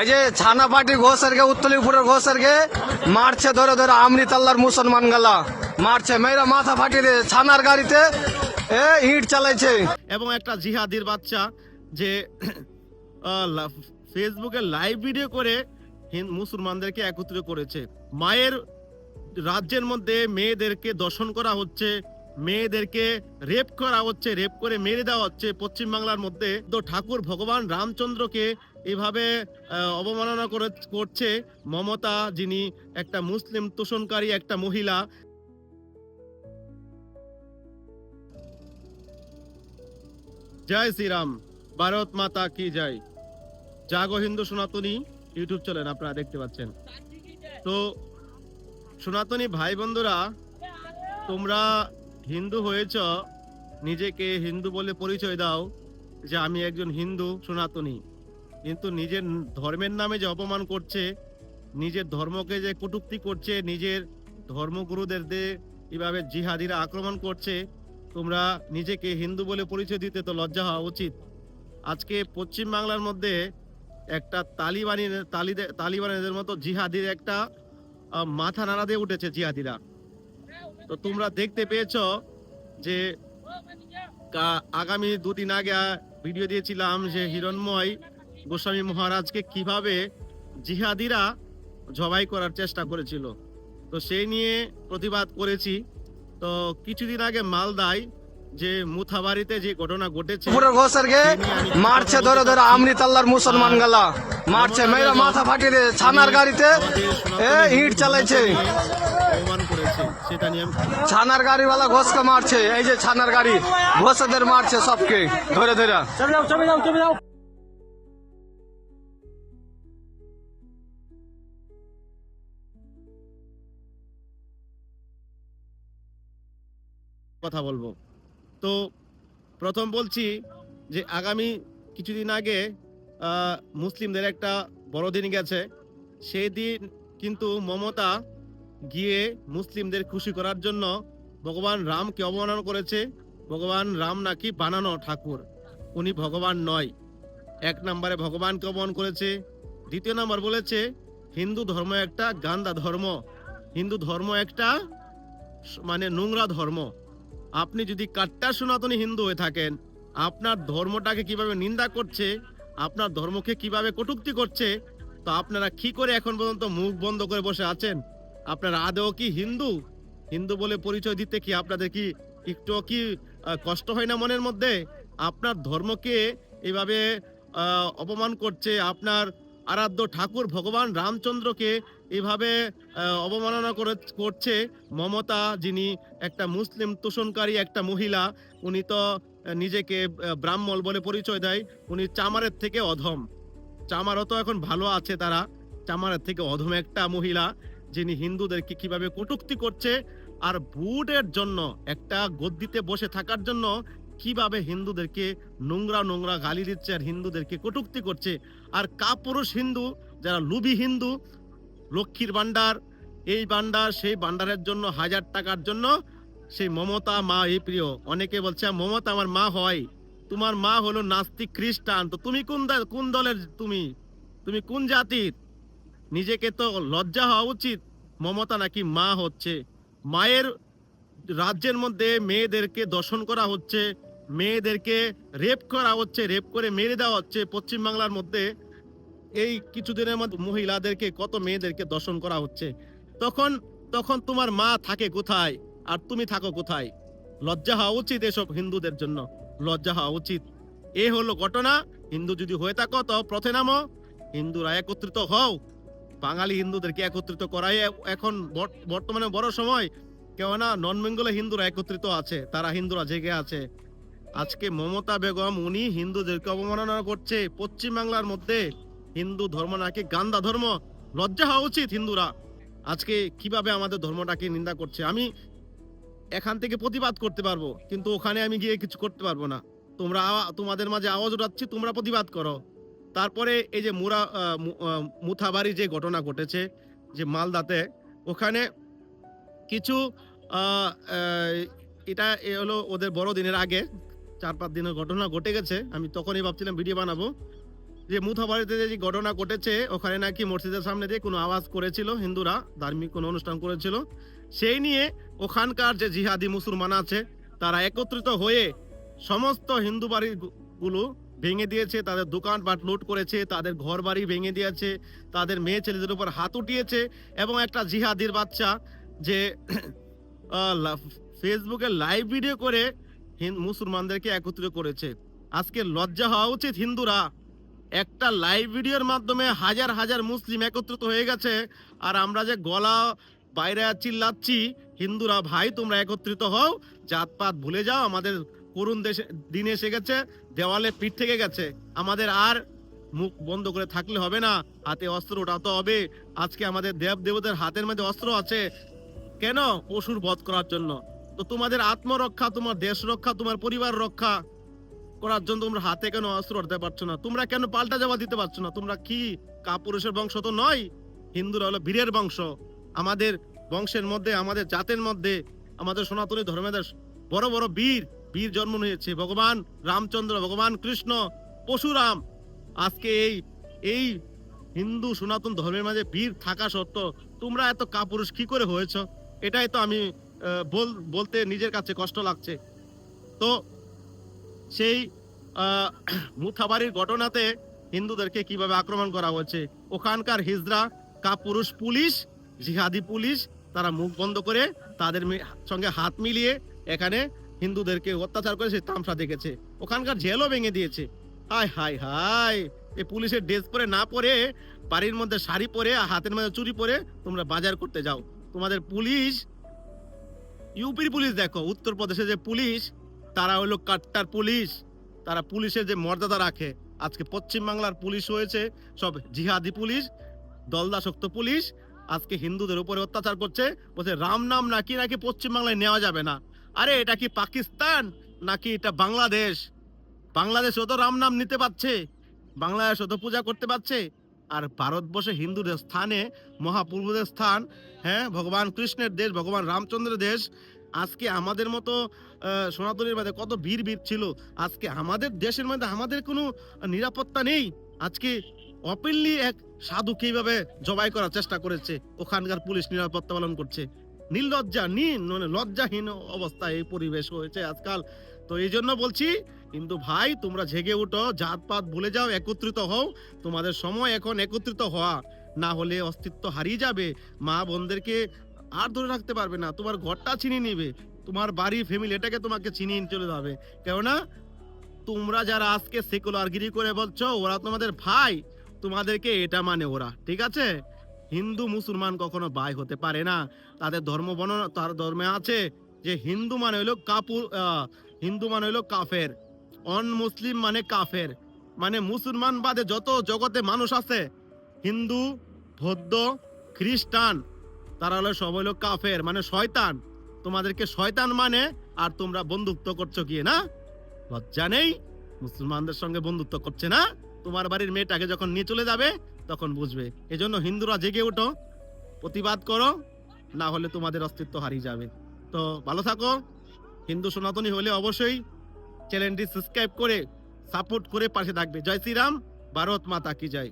এই যে ছানাপাটি ঘোষেরকে উত্তলিপুরের ঘোষেরকে মারছে ধরে ধরে আমৃতাল্লার মুসলমান গালা। মারছে, মেয়েরা মাথা ফাটিয়ে দিয়ে ছানার গাড়িতে, এ ইট চালাইছে। এবং একটা জিহাদির বাচ্চা যে ফেসবুকে লাইভ ভিডিও করে মুসলমানদেরকে একত্রিত করেছে। মায়ের রাজ্যের মধ্যে মেয়েদেরকে দর্শন করা হচ্ছে, মেয়েদেরকে রেপ করা হচ্ছে রেপ করে মেরে দেওয়া হচ্ছে। পশ্চিম বাংলার মধ্যে তো ঠাকুর ভগবান রামচন্দ্রকে এভাবে অবমাননা করে, করছে মমতা, যিনি একটা মুসলিম তোষণকারী একটা মহিলা। জয় শ্রীরাম, ভারত মাতা কি জয়? জাগো হিন্দু সনাতনী ইউটিউব চ্যানেল আপনারা দেখতে পাচ্ছেন। তো, সনাতনী ভাই বন্ধুরা তোমরা হিন্দু হয়েছ, নিজেকে হিন্দু বলে পরিচয় দাও যে আমি একজন হিন্দু সনাতনী। কিন্তু নিজের ধর্মের নামে যে অপমান করছে, নিজের ধর্মকে যে কটূক্তি করছে, নিজের ধর্মগুরুদের এভাবে জিহাদিরা আক্রমণ করছে, তোমরা নিজেকে হিন্দু বলে পরিচয় দিতে তো লজ্জা হওয়া উচিত। আজকে পশ্চিম বাংলার মধ্যে একটা তালিবানি তালিবানিদের মতো জিহাদির একটা মাথা নাড়া দিয়ে উঠেছে জিহাদিরা। তো তোমরা দেখতে পেয়েছ যে আগামী দুদিন আগে ভিডিও দিয়েছিলাম যে হিরণময় গোস্বামী মহারাজকে কীভাবে জিহাদিরা জবাই করার চেষ্টা করেছিল। তো সেই নিয়ে প্রতিবাদ করেছি। তো কিছুদিন আগে মালদায় যে মুথাবাড়িতে যে ঘটনা ঘটেছে মারছে ধরে ধরে আমৃতাল্লার মুসলমান গালা। মারছে মেয়েরা মাথা ফাটিয়ে দিয়ে ছানার গাড়িতে এ ইট চালাইছে। অপমান করেছে সেটা নিয়ে আমি ছানার গাড়িওয়ালা ঘোষকে মারছে এই যে ছানার গাড়ি ঘোষদের মারছে সবকে ধরে ধরে। কথা বলব। তো প্রথম বলছি যে আগামী কিছুদিন আগে মুসলিমদের একটা বড়দিন গেছে। সেই দিন কিন্তু মমতা গিয়ে মুসলিমদের খুশি করার জন্য ভগবান রামকে অবমাননা করেছে। ভগবান রাম নাকি বানানো ঠাকুর, উনি ভগবান নয়। এক নম্বরে ভগবানকে অপমান করেছে। দ্বিতীয় নম্বর বলেছে, হিন্দু ধর্ম একটা গান্দা ধর্ম। হিন্দু ধর্ম একটা মানে নোংরা ধর্ম। আপনি যদি কাট্টা সনাতনী হিন্দু হয়ে থাকেন, আপনার ধর্মটাকে কীভাবে নিন্দা করছে, আপনার ধর্মকে কীভাবে কটূক্তি করছে, তো আপনারা কি করে এখন পর্যন্ত মুখ বন্ধ করে বসে আছেন? আপনারা আদেও কি হিন্দু? হিন্দু বলে পরিচয় দিতে কি আপনাদের কি একটু কি কষ্ট হয় না মনের মধ্যে? আপনার ধর্মকে এভাবে অপমান করছে, আপনার আরাধ্য ঠাকুর ভগবান রামচন্দ্রকে এভাবে অবমাননা করে, করছে। মমতা যিনি একটা মুসলিম তোষণকারী একটা মহিলা, উনি তো নিজেকে ব্রাহ্মণ বলে পরিচয় দেয়। উনি চামারের থেকে অধম। চামারও তো এখন ভালো আছে তারা। চামারের থেকে অধম একটা মহিলা, যিনি হিন্দুদেরকে কীভাবে কটূক্তি করছে। আর ভোটের জন্য, একটা গদ্দিতে বসে থাকার জন্য কীভাবে হিন্দুদেরকে নোংরা নোংরা গালি দিচ্ছে আর হিন্দুদেরকে কটূক্তি করছে? আর কাপুরুষ হিন্দু, যারা লুবি হিন্দু, লক্ষ্মীর ভান্ডার এই ভান্ডার সেই ভান্ডারের জন্য হাজার টাকার জন্য সেই মমতা মা, এই প্রিয়, অনেকে বলছে মমতা আমার মা হয়, তোমার মা হলো নাস্তিক খ্রিস্টান, তো তুমি কোন কোন দলের তুমি? তুমি কোন জাতির? নিজেকে তো লজ্জা হওয়া উচিত, মমতা নাকি মা হচ্ছে। মায়ের রাজ্যের মধ্যে মেয়েদেরকে দর্শন করা হচ্ছে মেয়েদেরকে রেপ করা হচ্ছে, রেপ করে মেরে দেওয়া হচ্ছে পশ্চিম বাংলার মধ্যে। এই কিছুদিনের মধ্যে মহিলাদেরকে, কত মেয়েদেরকে দর্শন করা হচ্ছে। তখন তখন তোমার মা থাকে কোথায়? আর তুমি থাকো কোথায়? লজ্জা হওয়া উচিত এসব হিন্দুদের জন্য। লজ্জা হওয়া উচিত। এ হলো ঘটনা। হিন্দু যদি হয়ে থাকো, তো পথে নামো। হিন্দুরা একত্রিত হও। বাঙালি হিন্দুদেরকে একত্রিত করাই এখন বর- বর্তমানে বড় সময়। কেননা নন বেঙ্গলে হিন্দুরা একত্রিত আছে। তারা হিন্দুরা জেগে আছে। আজকে মমতা বেগম উনি হিন্দুদেরকে অবমাননা করছে। পশ্চিম বাংলার মধ্যে হিন্দু ধর্ম নাকি গান্দা ধর্ম? লজ্জা হওয়া উচিত হিন্দুরা। আজকে কীভাবে আমাদের ধর্মটাকে নিন্দা করছে? আমি এখান থেকে প্রতিবাদ করতে পারব, কিন্তু ওখানে আমি গিয়ে কিছু করতে পারব না। তোমরা তোমাদের মাঝে আওয়াজ উঠাচ্ছি, তোমরা প্রতিবাদ করো। তারপরে এই যে মুরা মুথাবাড়ি যে ঘটনা ঘটেছে, যে মালদাতে, ওখানে কিছু এটা হলো ওদের বড়দিনের আগে চার পাঁচ দিনের ঘটনা ঘটে গেছে, আমি তখনই ভাবছিলাম ভিডিও বানাবো। যে মুথাবাড়িতে যে ঘটনা ঘটেছে, ওখানে নাকি মসজিদের সামনে দিয়ে কোনো আওয়াজ করেছিল, হিন্দুরা ধার্মিক কোনো অনুষ্ঠান করেছিল। সেই নিয়ে ওখানকার যে জিহাদি মুসলমান আছে, তারা একত্রিত হয়ে সমস্ত হিন্দু বাড়িগুলো ভেঙে দিয়েছে, তাদের দোকানপাট লুট করেছে, তাদের ঘর বাড়ি ভেঙে দিয়েছে, তাদের মেয়ে ছেলেদের উপর হাত উঠিয়েছে এবং একটা জিহাদির বাচ্চা যে ফেসবুকে লাইভ ভিডিও করে মুসলমানদেরকে একত্রিত করেছে। আজকে লজ্জা হওয়া উচিত হিন্দুরা। একটা লাইভ ভিডিওর মাধ্যমে হাজার হাজার মুসলিম একত্রিত হয়ে গেছে, আর আমরা যে গলা বাইরে চিল্লাচ্ছি, হিন্দুরা, ভাই, তোমরা একত্রিত হও, জাতপাত ভুলে যাও, আমাদের করুণ দেশে, দিন এসে গেছে, দেওয়ালে পিঠ থেকে গেছে, আমাদের আর মুখ বন্ধ করে থাকলে হবে না, হাতে অস্ত্র ওঠাতে হবে, আজকে আমাদের দেব দেবতার হাতের মধ্যে অস্ত্র আছে, কেন? পশুর বধ করার জন্য। তো তোমাদের আত্মরক্ষা, তোমার দেশ রক্ষা তোমার পরিবার রক্ষা করার জন্য তোমরা হাতে কেন অস্ত্র উঠতে পারছ না? তোমরা কেন পাল্টা জবাব দিতে পারছ না? তোমরা কি কাপুরুষের বংশ তো নয়, হিন্দুরা হলো বীরের বংশ। আমাদের বংশের মধ্যে, আমাদের জাতের মধ্যে, আমাদের সনাতনী ধর্মের বড় বড় বীর বীর জন্ম নিয়েছে। ভগবান রামচন্দ্র, ভগবান কৃষ্ণ, পশুরাম। আজকে এই এই হিন্দু সনাতন ধর্মের মাঝে বীর থাকা সত্ত্বেও তোমরা এত কাপুরুষ কি করে হয়েছ? এটাই তো আমি বলতে নিজের কাছে কষ্ট লাগছে। তো সেই মুথাবাড়ির ঘটনাতে হিন্দুদেরকে কীভাবে আক্রমণ করা হয়েছে, ওখানকার হিজরা, কাপুরুষ পুলিশ, জিহাদি পুলিশ, তারা মুখ বন্ধ করে তাদের সঙ্গে হাত মিলিয়ে এখানে হিন্দুদেরকে অত্যাচার করে সে তামসা দেখেছে। ওখানকার জেলও ভেঙে দিয়েছে। হায় হায় হায়! এই পুলিশের ড্রেস পরে না পরে, বাড়ির মধ্যে শাড়ি পরে হাতের মধ্যে চুরি পরে তোমরা বাজার করতে যাও। তোমাদের পুলিশ ইউপির পুলিশ দেখো, উত্তরপ্রদেশে যে পুলিশ, তারা হলো কাট্টার পুলিশ। তারা পুলিশের যে মর্যাদা রাখে, আজকে পশ্চিম বাংলার পুলিশ হয়েছে, সব জিহাদি পুলিশ, দলদাসক্ত পুলিশ, আজকে হিন্দুদের উপরে অত্যাচার করছে, বলছে, রাম নাম নাকি নাকি পশ্চিম বাংলায় নেওয়া যাবে না। আরে, এটা কি পাকিস্তান? নাকি এটা বাংলাদেশ? বাংলাদেশও তো রাম নাম নিতে পারছে, বাংলাদেশও তো পূজা করতে পারছে আর ভারতবর্ষে হিন্দুদের স্থানে মহাপুরুষদের স্থান হ্যাঁ ভগবান কৃষ্ণের দেশ, ভগবান রামচন্দ্রের দেশ। আজকে আমাদের মতো সনাতনীর মধ্যে কত বীর বীর ছিল। আজকে আমাদের দেশের মধ্যে আমাদের কোনো নিরাপত্তা নেই। আজকে অপেনলি এক সাধু এইভাবে জবাই করার চেষ্টা করেছে। ওখানকার পুলিশ নিরাপত্তা পালন করছে। নির্লজ্জা নীন মানে লজ্জাহীন অবস্থা এই পরিবেশ হয়েছে আজকাল। তো এই জন্য বলছি, কিন্তু ভাই, তোমরা জেগে উঠো, জাতপাত ভুলে যাও, একত্রিত হও। তোমাদের সময় এখন একত্রিত হওয়া। না হলে অস্তিত্ব হারিয়ে যাবে। মা বোনদেরকে আর ধরে রাখতে পারবে না। তোমার ঘরটা চিনি নিবে। তোমার বাড়ি ফ্যামিলি এটাকে তোমাকে চিনিয়ে চলে যাবে। কেননা, তোমরা যারা আজকে সেকুলারগিরি করে বলছো, ওরা তোমাদের ভাই। তোমাদেরকে এটা মানে ওরা। ঠিক আছে? হিন্দু, মুসলমান কখনো ভাই হতে পারে না। তাদের ধর্ম বর্ণনা তার ধর্মে আছে যে হিন্দু মানে হইল কাপুর হিন্দু মানে হইল কাফের অন মুসলিম মানে কাফের মানে মুসলমান বাদে যত জগতে মানুষ আছে, হিন্দু, বৌদ্ধ, খ্রিস্টান, তারা হলো সব হলো কাফের মানে শয়তান। তোমাদেরকে শয়তান মানে আর তোমরা বন্ধুত্ব করছ গিয়ে, না? লজ্জা নেই? মুসলমানদের সঙ্গে বন্ধুত্ব করছে না? তোমার বাড়ির মেয়েটাকে যখন নিয়ে চলে যাবে, তখন বুঝবে। এজন্য হিন্দুরা জেগে ওঠো, প্রতিবাদ করো, না হলে তোমাদের অস্তিত্ব হারিয়ে যাবে। তো ভালো থাকো। হিন্দু সনাতনী হলে অবশ্যই চ্যানেলটি সাবস্ক্রাইব করে সাপোর্ট করে পাশে থাকবে। জয় শ্রীরাম, ভারত মাতা কি জয়।